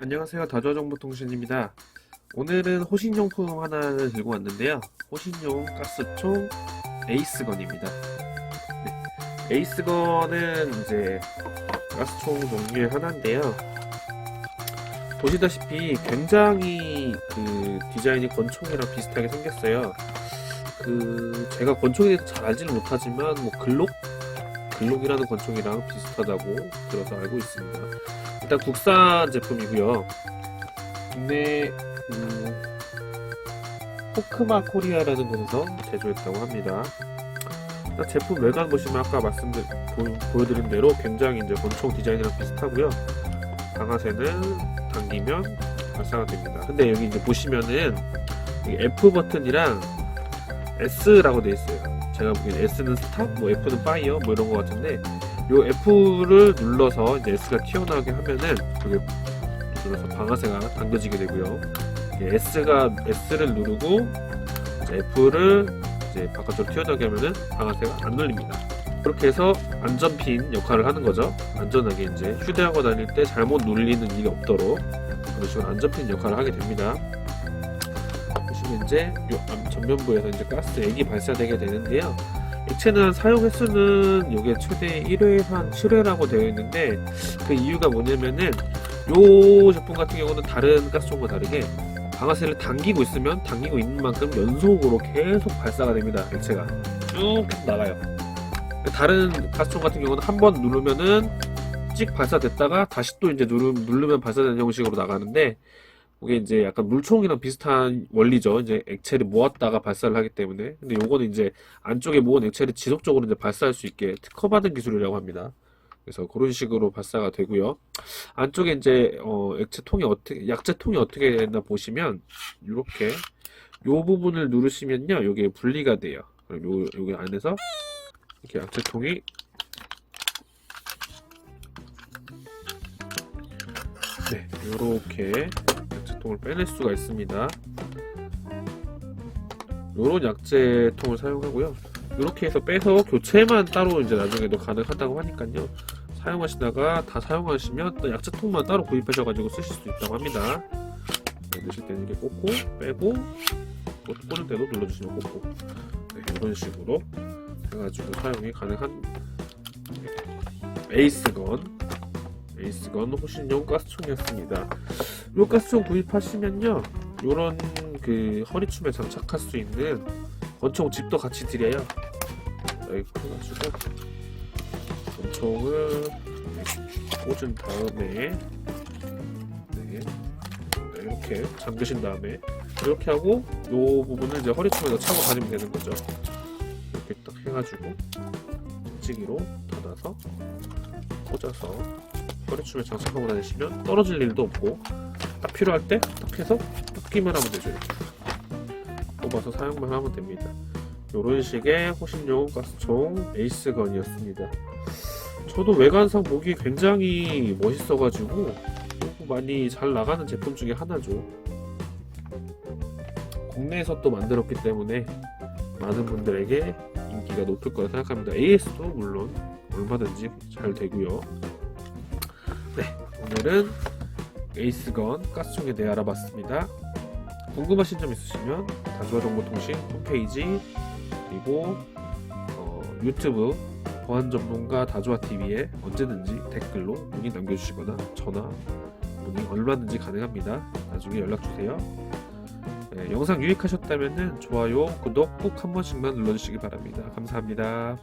안녕하세요. 다주아정보통신입니다. 오늘은 호신용품 하나를 들고 왔는데요. 호신용 가스총 에이스건입니다. 네, 에이스건은 이제 가스총 종류의 하나인데요. 보시다시피 굉장히 그 디자인이 권총이랑 비슷하게 생겼어요. 그 제가 권총에 대해서 잘 알지는 못하지만 뭐 글록 글록이라는 권총이랑 비슷하다고 들어서 알고 있습니다. 일단 국산 제품이고요. 국내 음, 포크마 코리아라는 곳에서 제조했다고 합니다. 제품 외관 보시면 아까 말씀드 보, 여드린 대로 굉장히 이제 권총 디자인이랑 비슷하고요. 방아쇠는 당기면 발사가 됩니다. 근데 여기 이제 보시면은 이 F 버튼이랑 S라고 되어 있어요. 제가 보기엔 S는 스탑, 뭐 F는 파이어, 뭐 이런 거 같은데 요 F를 눌러서 이제 S가 튀어나오게 하면은 여기 눌러서 방아쇠가 당겨지게 되고요. S가 S를 누르고 이제 F를 이제 바깥으로 튀어나오게 하면은 방아쇠가 안 눌립니다. 그렇게 해서 안전핀 역할을 하는 거죠. 안전하게 이제 휴대하고 다닐 때 잘못 눌리는 일이 없도록 그런 식으로 안전핀 역할을 하게 됩니다. 보시면 이제 요 앞- 전면부에서 이제 가스 액이 발사되게 되는데요. 액체는 사용 횟수는 이게 최대 1회에서 한 7회라고 되어 있는데 그 이유가 뭐냐면은 요 제품 같은 경우는 다른 가스총과 다르게 방아쇠를 당기고 있으면 당기고 있는 만큼 연속으로 계속 발사가 됩니다. 액체가 쭉 나가요. 다른 가스총 같은 경우는 한 번 누르면은 찍 발사됐다가 다시 또 이제 누르, 누르면 발사되는 형식으로 나가는데 그게 이제 약간 물총이랑 비슷한 원리죠. 이제 액체를 모았다가 발사를 하기 때문에. 근데 요거는 이제 안쪽에 모은 액체를 지속적으로 이제 발사할 수 있게 특허받은 기술이라고 합니다. 그래서 그런 식으로 발사가 되고요. 안쪽에 이제 어, 액체 통이 어떻게 약재 통이 어떻게 되나 보시면 이렇게 요 부분을 누르시면요. 요게 분리가 돼요. 그럼 요 여기 안에서 이렇게 약재 통이 네, 요렇게 약재통을 빼낼 수가 있습니다. 요런 약재통을 사용하고요. 이렇게 해서 빼서 교체만 따로 이제 나중에도 가능하다고 하니까요. 사용하시다가 다 사용하시면 또 약재통만 따로 구입하셔가지고 쓰실 수 있다고 합니다. 네, 넣으실 때는 이렇게 꽂고 빼고 또 꽂을 때도 눌러주시면 꽂고 네, 이런 식으로 해가지고 사용이 가능한 에이스건 에이스건 호신용 가스총이었습니다. 이 가스총 구입하시면요, 요런 그 허리춤에 장착할 수 있는 권총 집도 같이 드려요. 이렇게 해가지고 권총을 꽂은 다음에 네, 네, 이렇게 잠그신 다음에 이렇게 하고 요 부분을 이제 허리춤에다 차고 다니면 되는 거죠. 이렇게 딱 해가지고 찌기로 닫아서 꽂아서 허리춤에 장착하고 다니시면 떨어질 일도 없고 딱 필요할 때딱 해서 뽑기만 하면 되죠 이렇게. 뽑아서 사용만 하면 됩니다. 이런 식의 호신용 가스총 에이스건이었습니다. 저도 외관상 보기 굉장히 멋있어가지고 많이 잘 나가는 제품 중에 하나죠. 국내에서 또 만들었기 때문에 많은 분들에게 인기가 높을 거라 생각합니다. AS도 물론 얼마든지 잘 되고요 네, 오늘은 에이스건 가스총에 대해 알아봤습니다. 궁금하신 점 있으시면 단거정보통신 홈페이지 그리고 어, 유튜브 보안 전문가 다조아TV에 언제든지 댓글로 문의 남겨주시거나 전화 문의 얼마든지 가능합니다. 나중에 연락 주세요. 네, 영상 유익하셨다면 좋아요, 구독 꼭 한 번씩만 눌러주시기 바랍니다. 감사합니다.